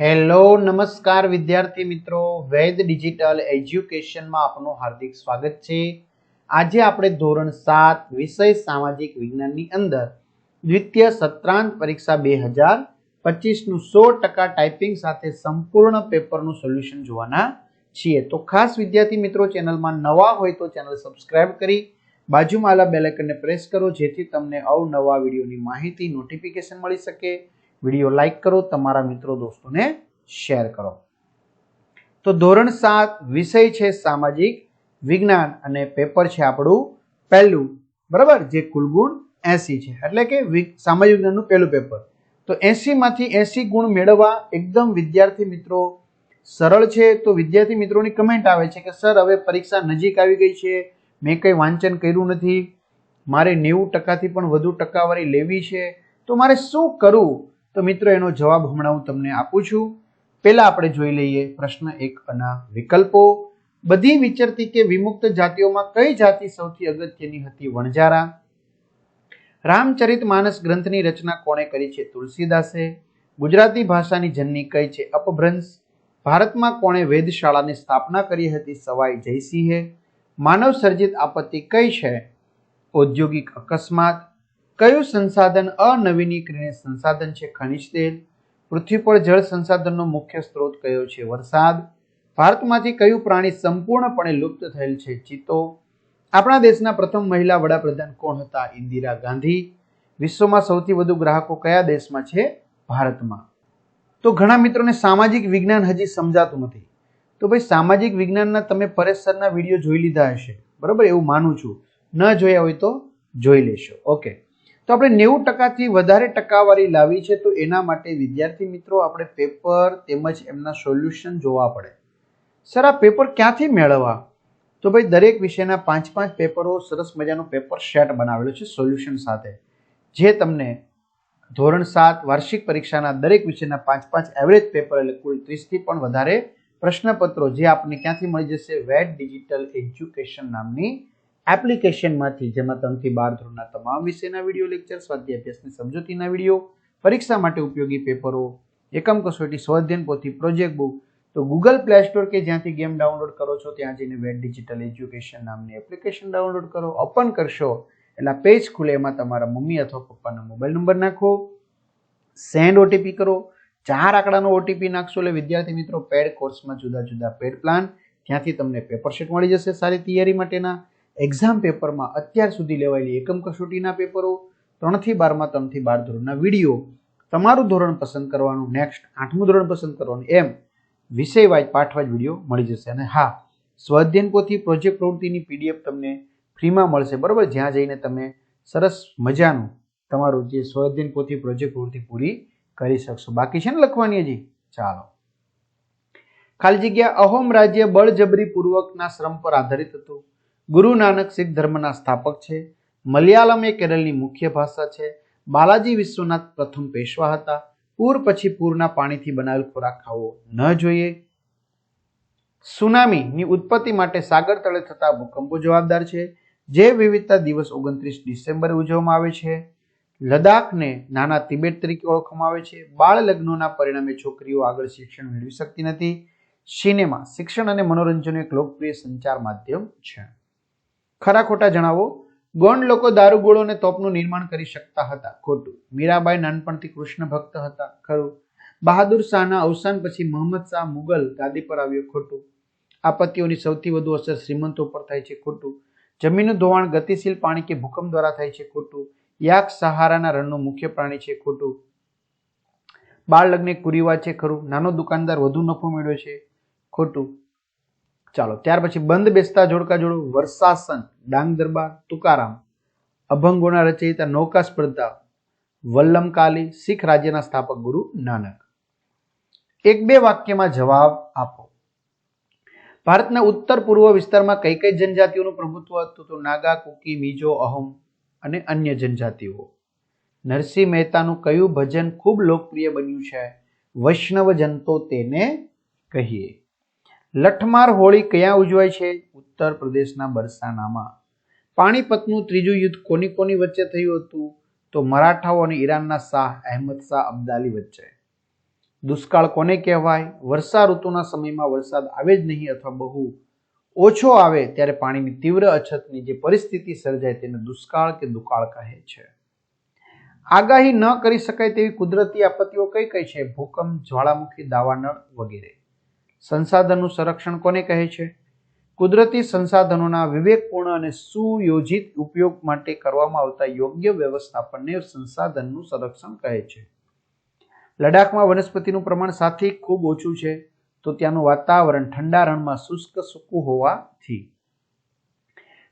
Hello, નમસ્કાર વિદ્યાર્થી મિત્રો. વેદ ડિજિટલ એજ્યુકેશનમાં આપનું હાર્દિક સ્વાગત છે. આજે આપણે ધોરણ સાત, વિષય સામાજિક વિજ્ઞાનની અંદર દ્વિતીય સત્રાંત પરીક્ષા બે હજાર પચીસનું સો ટકા ટાઈપિંગ સાથે સંપૂર્ણ પેપરનું સોલ્યુશન જોવાના છીએ. તો ખાસ વિદ્યાર્થી મિત્રો, ચેનલમાં નવા હોય તો ચેનલ સબસ્ક્રાઇબ કરી બાજુમાં આવેલા બેલેકનને પ્રેસ કરો, જેથી તમને અવનવા વિડીયોની માહિતી, નોટિફિકેશન મળી શકે. વીડિયો લાઈક કરો, તમારા મિત્રો દોસ્તોને શેર કરો. તો ધોરણ સાત વિષય છે સામાજિક વિજ્ઞાન અને પેપર છે આપણું પહેલું, બરાબર? જે કુલ ગુણ એસી છે. એટલે કે સામાજિક વિજ્ઞાનનું પહેલું પેપર. તો એસી માંથી એસી ગુણ મેળવવા એકદમ વિદ્યાર્થી મિત્રો સરળ છે. તો વિદ્યાર્થી મિત્રોની કમેન્ટ આવે છે કે, સર, હવે પરીક્ષા નજીક આવી ગઈ છે. મેં કંઈ વાંચન કર્યું નથી. મારે નેવું ટકાથી પણ વધુ ટકાવારી લેવી છે. તો મારે શું કરવું તો મિત્રો, એનો જવાબ હમણાં હું તમને આપું છું. પહેલા આપણે જોઈ લઈએ પ્રશ્ન એક અના વિકલ્પો. બધી વિચરતી કે વિમુક્ત જાતિઓમાં કઈ જાતિ સૌથી અગત્યની હતી? વણજારા રામચરિત માનસ ગ્રંથની રચના કોણે કરી છે? તુલસીદાસે. ગુજરાતી ભાષાની જનની કઈ છે? અપભ્રંશ. ભારતમાં કોણે વેધશાળાની સ્થાપના કરી હતી? સવાઈ જયસિંહે. માનવ સર્જિત આપત્તિ કઈ છે? ઔદ્યોગિક અકસ્માત. કયું સંસાધન અનવીનીકરણીય સંસાધન છે? ખનિજ તેલ. પૃથ્વી પર જળ સંસાધનનો મુખ્ય સ્ત્રોત કયો છે? વરસાદ. ભારતમાંથી કયું પ્રાણી સંપૂર્ણપણે લુપ્ત થયેલ છે? ચિત્તો. આપણા દેશના પ્રથમ મહિલા વડાપ્રધાન કોણ હતા? ઇન્દિરા ગાંધી. વિશ્વમાં સૌથી વધુ ગ્રાહકો કયા દેશમાં છે? ભારતમાં. તો ઘણા મિત્રોને સામાજિક વિજ્ઞાન હજી સમજાતું નથી. તો ભાઈ, સામાજિક વિજ્ઞાનના તમે પરેશ સરના વીડિયો જોઈ લીધા હશે. બરાબર? એવું માનું છું. ન જોયા હોય તો જોઈ લેશો. ઓકે. તો આપણે નેવું ટકાથી વધારે ટકાવારી લાવી છે, તો એના માટે વિદ્યાર્થી મિત્રો આપણે પેપર તેમજ એમના સોલ્યુશન જોવા પડે. સર, આ પેપર ક્યાંથી મેળવવા? તો ભાઈ, દરેક વિષયના પાંચ પાંચ પેપરો સરસ મજાનો પેપર સેટ બનાવેલો છે સોલ્યુશન સાથે. જે તમને ધોરણ સાત વાર્ષિક પરીક્ષાના દરેક વિષયના પાંચ પાંચ એવરેજ પેપર એટલે કુલ ત્રીસથી પણ વધારે પ્રશ્નપત્રો જે આપને ક્યાંથી મળી જશે? વેટ ડિજિટલ એજ્યુકેશન નામની એપ્લિકેશનમાંથી, જેમાં ત્રણથી બાર ધોરણના તમામ વિષયના વીડિયો લેક્ચર સ્વાધ્યાય અભ્યાસની સમજૂતીના વીડિયો, પરીક્ષા માટે ઉપયોગી પેપરો, એકમ કસોટી, સ્વાધ્યન પોથી પ્રોજેક્ટ બુક તો ગૂગલ પ્લે સ્ટોર કે જ્યાંથી ગેમ ડાઉનલોડ કરો છો, ત્યાં જઈને વેટ ડિજિટલ એજ્યુકેશન નામની એપ્લિકેશન ડાઉનલોડ કરો ઓપન કરશો, એટલે પેજ ખુલે, એમાં તમારા મમ્મી અથવા પપ્પાનો મોબાઈલ નંબર નાખો સેન્ડ ઓટીપી કરો, ચાર આંકડાનો ઓટીપી નાખશો, એટલે વિદ્યાર્થી મિત્રો પેડ કોર્સમાં જુદા જુદા પેડ પ્લાન ત્યાંથી તમને પેપર શીટ મળી જશે સારી તૈયારી માટેના. એક્ઝામ પેપરમાં અત્યાર સુધી લેવાયેલી એકમ કસોટીના પેપરો, ત્રણથી બારમાં ત્રણથી બાર ધોરણના વીડિયો, તમારું ધોરણ પસંદ કરવાનું નેક્સ્ટ આઠમું ધોરણ પસંદ કરવાનું એમ વિષય વાઇઝ પાઠવાઇઝ વીડિયો મળી જશે. અને હા, સ્વાધ્યન પોથી પ્રોજેક્ટ પ્રવૃત્તિની પીડીએફ તમને ફ્રીમાં મળશે, બરાબર? જ્યાં જઈને તમે સરસ મજાનું તમારું જે સ્વાધ્યન પોથી પ્રોજેક્ટ પ્રવૃત્તિ પૂરી કરી શકશો. બાકી છે ને લખવાની હજી? ચાલો. ખાલી જગ્યા અહોમ રાજ્ય બળજબરી પૂર્વકના શ્રમ પર આધારિત હતું. ગુરુ નાનક શીખ ધર્મના સ્થાપક છે. મલયાલમ એ કેરળની મુખ્ય ભાષા છે. બાલાજી વિશ્વનાથ પ્રથમ પેશવા હતા. પૂર પછી પૂરના પાણીથી બનાવેલ ખોરાક ખાવો ન જોઈએ. સુનામીની ઉત્પત્તિ માટે સાગર તળે થતા ભૂકંપો જવાબદાર છે. જે વિવિધતા દિવસ ઓગણત્રીસ ડિસેમ્બરે ઉજવવામાં આવે છે. લદ્દાખને નાના તિબેટ તરીકે ઓળખવામાં આવે છે. બાળ લગ્નોના પરિણામે છોકરીઓ આગળ શિક્ષણ મેળવી શકતી નથી. સિનેમા, શિક્ષણ અને મનોરંજનનું એક લોકપ્રિય સંચાર માધ્યમ છે. ખરા ખોટા જણાવો. ગોંડ લોકો દારૂગોળો અને તોપનું નિર્માણ કરી શકતા હતા. ખોટું. મીરાબાઈ નાનપણથી કૃષ્ણ ભક્ત હતા. ખરું. બહાદુર શાહના અવસાન પછી મોહમ્મદ શાહ મુગલ ગાદી પર આવ્યો. ખોટું. આપત્તિઓની સૌથી વધુ અસર શ્રીમંતો પર થાય છે. ખોટું. જમીનનું ધોવાણ ગતિશીલ પાણી કે ભૂકંપ દ્વારા થાય છે. ખોટું. યાક સહારાના રણનું મુખ્ય પ્રાણી છે. ખોટું. બાળ લગ્ન કુરીવા છે. ખરું. નાનો દુકાનદાર વધુ નફો મેળવે છે. ખોટું. ચાલો, ત્યાર પછી બંધ બેસતા જોડકા જોડો વર્ષાસન ડાંગ દરબાર, તુકારામ, અભંગોના રચયિતા, નૌકા સ્પર્ધા વલ્લમકાલી શીખ રાજ્યના સ્થાપક ગુરુ નાનક. એક બે વાક્યમાં જવાબ આપો. ભારતના ઉત્તર પૂર્વ વિસ્તારમાં કઈ કઈ જનજાતિઓનું પ્રભુત્વ હતું? તો નાગા, કુકી મિજો અહોમ અને અન્ય જનજાતિઓ. નરસિંહ મહેતાનું કયું ભજન ખૂબ લોકપ્રિય બન્યું છે? વૈષ્ણવ જનતો તેને કહીએ. લઠમાર હોળી ક્યાં ઉજવાય છે? ઉત્તર પ્રદેશના બરસાનામાં. પાણીપતનું ત્રીજું યુદ્ધ કોની કોની વચ્ચે થયું હતું? તો મરાઠાઓ અને ઈરાનના શાહ અહેમદ શાહ અબ્દાલી વચ્ચે. દુષ્કાળ કોને કહેવાય? વર્ષા ઋતુના સમયમાં વરસાદ આવે જ નહીં અથવા બહુ ઓછો આવે ત્યારે પાણીની તીવ્ર અછતની જે પરિસ્થિતિ સર્જાય તેને દુષ્કાળ કે દુકાળ કહે છે. આગાહી ન કરી શકાય તેવી કુદરતી આપત્તિઓ કઈ કઈ છે? ભૂકંપ, જ્વાળામુખી, દાવાનળ વગેરે. સંસાધનનું સંરક્ષણ કોને કહે છે? કુદરતી સંસાધનોના વિવેકપૂર્ણ અને સુયોજિત ઉપયોગ માટે કરવામાં આવતા યોગ્ય વ્યવસ્થાપનને સંસાધનનું સંરક્ષણ કહે છે. લડાખમાં વનસ્પતિનું પ્રમાણ સાથી ખૂબ ઓછું છે, તો ત્યાંનું વાતાવરણ ઠંડા રણમાં શુષ્ક સૂકું હોવાથી.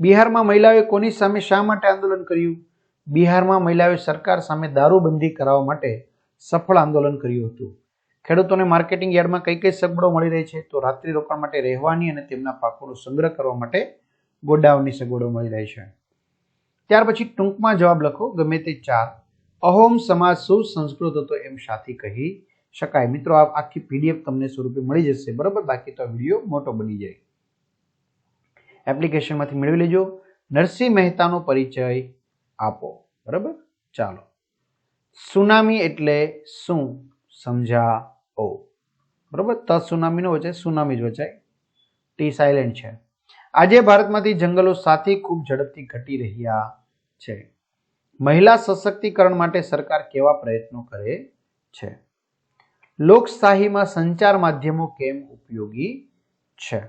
બિહારમાં મહિલાઓએ કોની સામે શા માટે આંદોલન કર્યું? બિહારમાં મહિલાઓએ સરકાર સામે દારૂબંધી કરાવવા માટે સફળ આંદોલન કર્યું હતું. ખેડૂતોને માર્કેટિંગ યાર્ડમાં કઈ કઈ સગવડો મળી રહી છે, તો રાત્રિ રોકાણ માટે રહેવાની અને તેમના પાકોનો સંગ્રહ કરવા માટે ગોડાઉનની સગવડો મળી રહી છે. ત્યાર પછી ટૂંકમાં જવાબ લખો, ગમે તે ચાર. અહોમ સમાજ સુસંસ્કૃત હતો એમ સાથી કહી શકાય. મિત્રો, આ આખી પીડીએફ તમને સ્વરૂપે મળી જશે. બરાબર? બાકી તો વીડિયો મોટો બની જાય. એપ્લિકેશનમાંથી મેળવી લેજો. નરસિંહ મહેતાનો પરિચય આપો. બરાબર? ચાલો. સુનામી એટલે શું? સમજાવો બરાબર? ત સુનામીનો વચાય સુનામી જ વચાય. ટી સાયલેન્ટ છે. આજે ભારતમાંથી જંગલો સાથે ખૂબ ઝડપથી ઘટી રહ્યા છે. મહિલા સશક્તિકરણ માટે સરકાર કેવા પ્રયત્નો કરે છે? લોકશાહીમાં સંચાર માધ્યમો કેમ ઉપયોગી છે?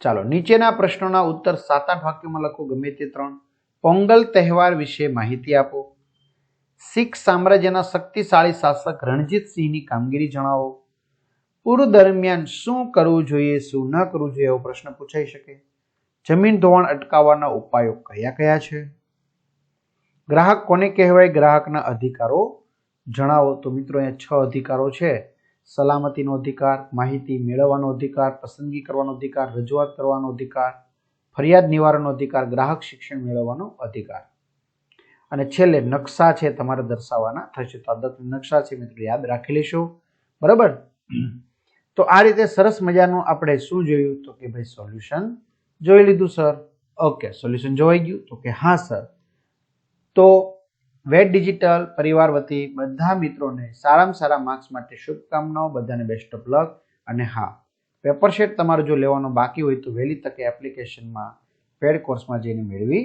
ચાલો, નીચેના પ્રશ્નોના ઉત્તર સાત આઠ વાક્યોમાં લખો. ગમે તે ત્રણ. પોંગલ તહેવાર વિશે માહિતી આપો. શીખ સામ્રાજ્યના શક્તિશાળી શાસક રણજીતસિંહની કામગીરી જણાવો. પૂર દરમિયાન શું કરવું જોઈએ, શું ન કરવું જોઈએ એવો પ્રશ્ન પૂછાઈ શકે. જમીન ધોવાણ અટકાવવાના ઉપાયો કયા કયા છે? ગ્રાહક કોને કહેવાય? ગ્રાહકના અધિકારો જણાવો. તો મિત્રો, અહીંયા છ અધિકારો છે. સલામતીનો અધિકાર, માહિતી મેળવવાનો અધિકાર, પસંદગી કરવાનો અધિકાર, રજૂઆત કરવાનો અધિકાર, ફરિયાદ નિવારણનો અધિકાર, ગ્રાહક શિક્ષણ મેળવવાનો અધિકાર. અને છેલ્લે નકશા છે તમારે દર્શાવવાના થશે. તો આ નકશા છે, મિત્રો, યાદ રાખી લેશો. બરાબર? તો આ રીતે સરસ મજાનું આપણે શું જોયું? તો કે ભાઈ સોલ્યુશન જોઈ લીધું, સર. ઓકે, સોલ્યુશન જોવાઈ ગયું. તો કે હા, સર. તો વેટ ડિજિટલ પરિવાર વતી બધા મિત્રોને સારામાં સારા માર્ક્સ માટે શુભકામનાઓ, બધાને બેસ્ટ ઓફ લક અને હા પેપર શેટ તમારું જો લેવાનો બાકી હોય તો વહેલી તકે એપ્લિકેશનમાં પેડ કોર્સમાં જઈને મેળવી